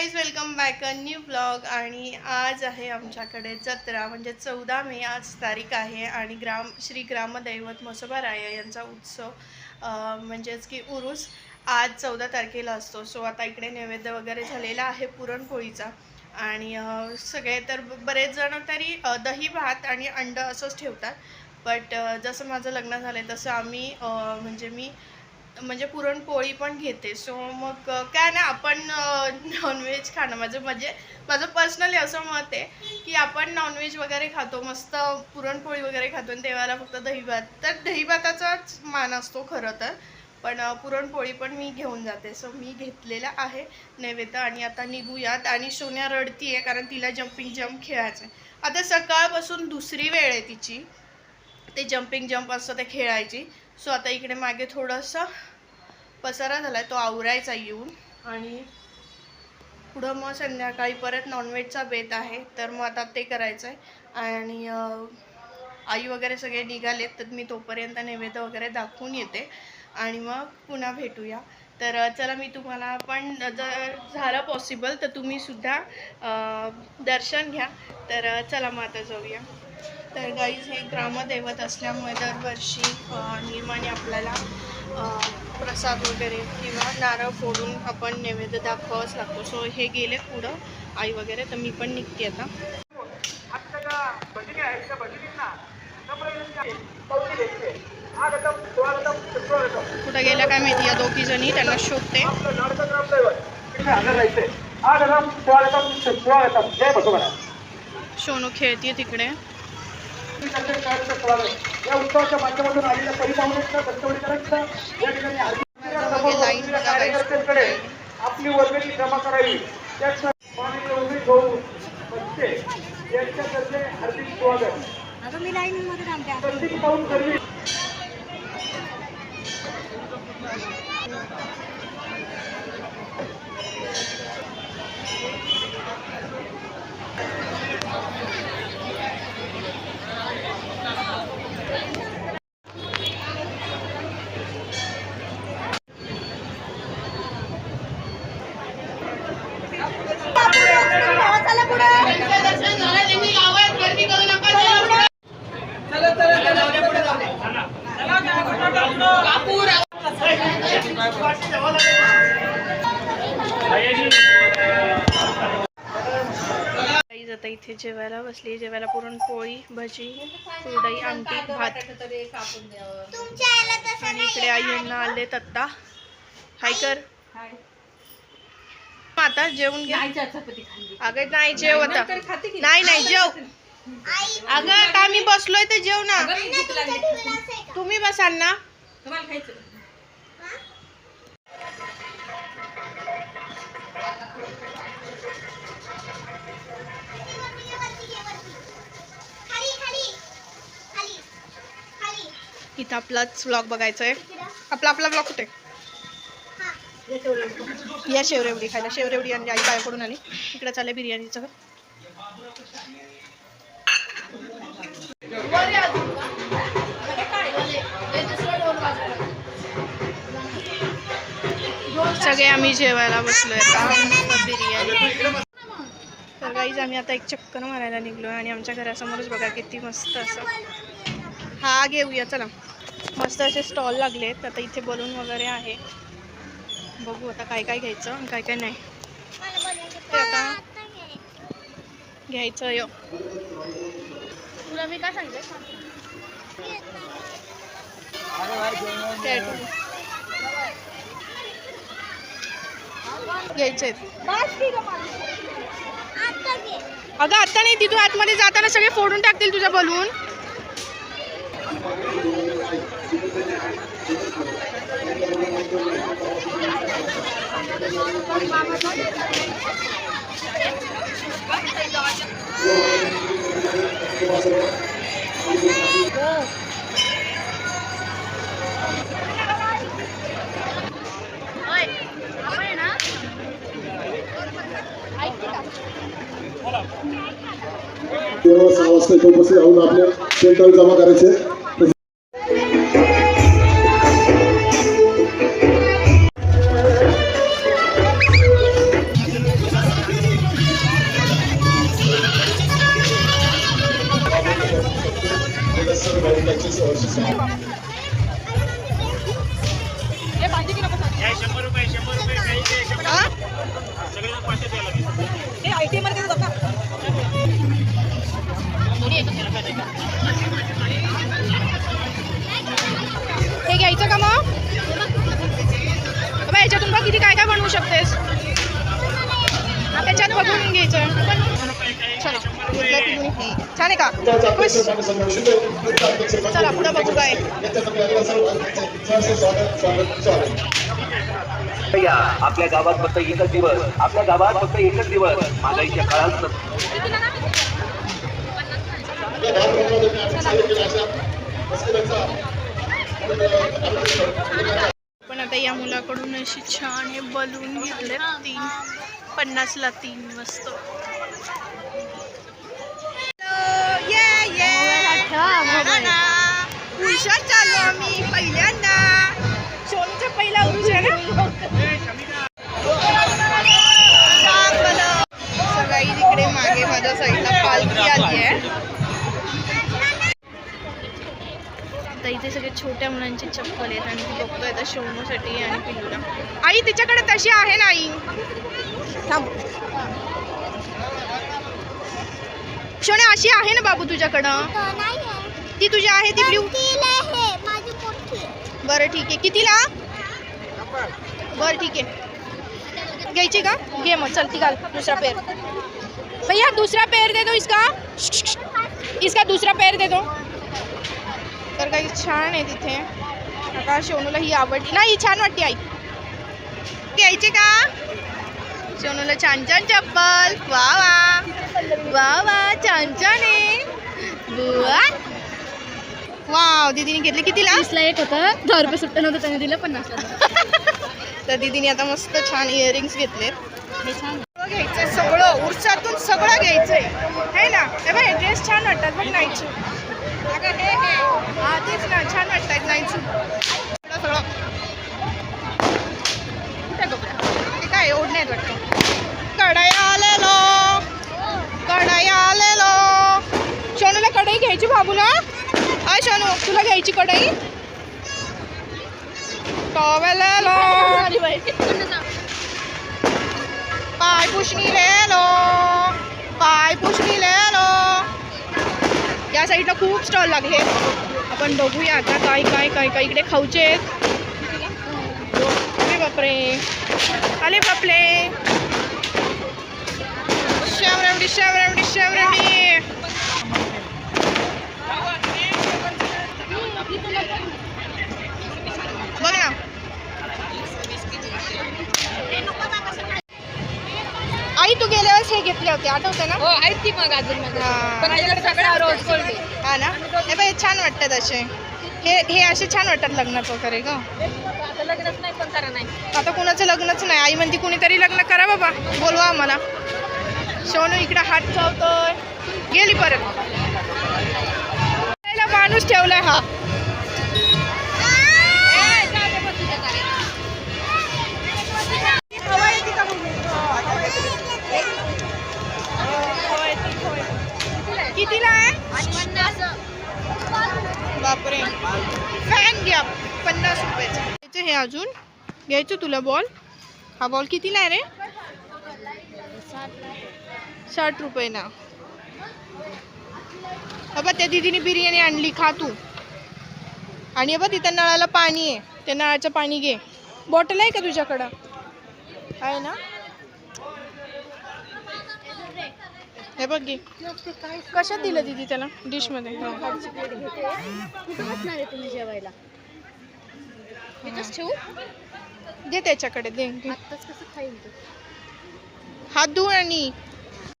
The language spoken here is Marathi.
Guys welcome back a new blog आणि आज आहे आमच्याकडे जत्रा म्हणजे चौदा मे आज तारीख आहे. आणि ग्राम श्री ग्रामदैवत म्हसोबा राय यांचा उत्सव म्हणजेच की उरुस आज चौदा तारखेला असतो. सो आता इकडे नैवेद्य वगैरे झालेला आहे पुरणपोळीचा. आणि सगळे तर बरेच जण तरी दही भात आणि अंड असंच ठेवतात. बट जसं माझं लग्न झालं आहे तसं आम्ही म्हणजे मी म्हणजे पुरणपोळी पण घेते. सो मग काय ना आपण नॉनव्हेज खाणं माझं म्हणजे माझं पर्सनली असं मत आहे की आपण नॉनव्हेज वगैरे खातो मस्त पुरणपोळी वगैरे खातो आणि तेव्हाला फक्त दहीभात. तर दहीभाताचाच मान असतो खरं तर. पण पुरणपोळी पण मी घेऊन जाते. सो मी घेतलेला आहे नैवेद्य आणि आता निघूयात. आणि सोन्या रडती आहे कारण तिला जम्पिंग जम्प खेळायचं आहे आता सकाळपासून दुसरी वेळ आहे तिची. ते जम्पिंग जम्प असतं ते खेळायची. सो आता इकडे मागे थोडंसं पसारा झाला तो आवरायचा येऊन. आणि पुढं मग संध्याकाळी परत नॉनव्हेजचा बेत आहे तर मग आता ते करायचं आहे आणि आई वगैरे सगळे निघालेत तर मी तोपर्यंत नैवेद्य वगैरे दाखवून येते. आणि मग पुन्हा भेटूया. तर चला मी तुम्हाला पण जर झालं पॉसिबल तर तुम्ही सुद्धा अं, दर्शन घ्या. तर चला मग आता जाऊया. तर गाईज हे ग्रामदैवत असल्यामुळे दरवर्षी नियमाने आपल्याला प्रसाद वगैरे किंवा नारळ फोडून आपण नैवेद्य दाखवावंच लागतो. सो हे गेले पुढं. आई वगैरे तर मी पण निघते आता. कुठं गेल्या काय माहिती? या दोघी जणी त्यांना शोधते. शवणूक खेळते तिकडे. तिकडे या उत्सवाच्या माध्यमातून आलेल्या परिपावनांचं दस्तवडीकरांचं या ठिकाणी. हार्दिक आपली वर्गणी जमा करावी. त्याचं माननीय उमेश भाऊ बच्चे यांच्यातर्फे हार्दिक स्वागत. प्रत्येक पाऊल सर्व्हिस चला आता इथे जेवायला बसली जेवायला पुरणपोळी भजी कुरडई आमटी भात. आणि इकडे आईंना आले तत्ता. हाय कर. आता जेवून घ्या अगं नाही जेव आता. नाही नाही जेव. अगं आता मी बसलोय तर जेव ना. तुम्ही बसाल ना. इथं आपलाच ब्लॉग बघायचा आहे आपला आपला ब्लॉग कुठे? या शेवरेवडी खायला शेवरेवडी आणि आई पाया आली. इकडे चाललंय बिर्याणीचं. सगळे आम्ही जेवायला बसलोय आता. बिर्याणी. तर गाईज आम्ही आता एक चक्कर मारायला निघलो आणि आमच्या घरासमोरच बघा किती मस्त असं. हा घेऊया चला. मस्त असे स्टॉल लागले आहेत आता इथे बलून वगैरे आहे. बघू आता काय काय घ्यायचं आणि काय काय नाही. ते आता घ्यायचं यो. तुला मी काय सांगते घ्यायचे अगं आता नाही तिथून आतमध्ये जाताना सगळे फोडून टाकतील तुझा बलून. તેઓ સાવસ્તે ચોકસી આવું આપણે સેન્ટર જમા કરે છે भाजी त्यांची सोळशे सहा शंभर रुपये शंभर रुपये सगळ्यांना पाचशे द्यायला लागेल. आय टी मार्केट आहे का? खुश? चला पुढं बघू काय. आपल्या गावात फक्त एकच दिवस. आपल्या गावात फक्त एकच दिवस. महागाईच्या काळात पण आता या मुलाकडून अशी छान हे बलून घेतले तीन. पन्नासला तीन मस्त. हुशार चाललो आम्ही पहिल्यांदा. सोनूचा पहिला उरूस आहे ना. सगळी तिकडे मागे माझ्या साईडला पालखी आली आहे. आता इथे सगळे छोट्या मुलांची चप्पल आहेत आणि ती बघतोय आता शोनूसाठी आणि पिल्लूला. आई तिच्याकडे तशी आहे ना आई थांब. शोने अशी आहे ना बाबू तुझ्याकडं? ती तुझी आहे ती ब्ल्यू बरं ठीक आहे. कितीला? बरं ठीक आहे. घ्यायची का? घे मग चल ती घाल दुसरा पेर भैया दूसरा पैर दे दो इसका. इसका दूसरा पैर दे दो तर काही छान आहे तिथे. आता शोनूला ही आवडली. नाही छान वाटते आई. घ्यायचे का? शोनूला छान छान चप्पल. वा वा. वा वा. छान छान आहे. बुवा. वाव दीदीने घेतले कितीला? वीसला एक होतं. दहा रुपये सुट्ट नव्हतं त्याने दिलं पन्नासला तर दीदीने आता मस्त छान इयरिंग्स हे छान सगळं घ्यायचंय सगळं. उरसातून सगळं घ्यायचंय. है ना? हे बघ ड्रेस छान वाटतात बघ नाईट सूट हा तेच ना छान वाटतात नाईट सूट सगळं सगळं. कुठे कपड्या ते? काय ओढणे आहेत वाटतं? घ्यायची बाबूला हाय सोनू तुला घ्यायची कढई? टॉवेल पाय पुसणी लेलो पाय पुसणी लेलो या साईडला खूप स्टॉल लागले. आपण बघूया आता काय काय काय काय इकडे खाऊचे अरे बापरे. अरे बापले शावरवडी शावरवडी शावरवडी घेतले होते आठवते ना? हो आहेत ती मग अजून हा. पण माझ्याकडे सगळ्या रोज कोल्ड हा ना? हे बाई छान वाटतात असे. हे हे असे छान वाटतात लग्नात वगैरे ग. आता लग्नच नाही पण करा नाही. आता कुणाचं लग्नच नाही. आई म्हणते कुणीतरी लग्न करा बाबा. बोलवा आम्हाला. सोनू इकडे हात चावतोय. गेली परत. त्याला माणूस ठेवलाय हा. अजून? घ्यायचं तुला बॉल हा बॉल कितीला आहे रे? साठ रुपये ना. बाबा त्या दिदीने बिर्याणी आणली खा तू. आणि बघ तिथं नळाला पाणी आहे. त्या नळाचं पाणी घे. बॉटल आहे का तुझ्याकडं? आहे ना? हे बघ घे. कशात दिलं दिदी त्याला? डिशमध्ये ठेवू दे त्याच्याकडे दे घे. आत्ताच कसं खाईल तू हात धुवून आणि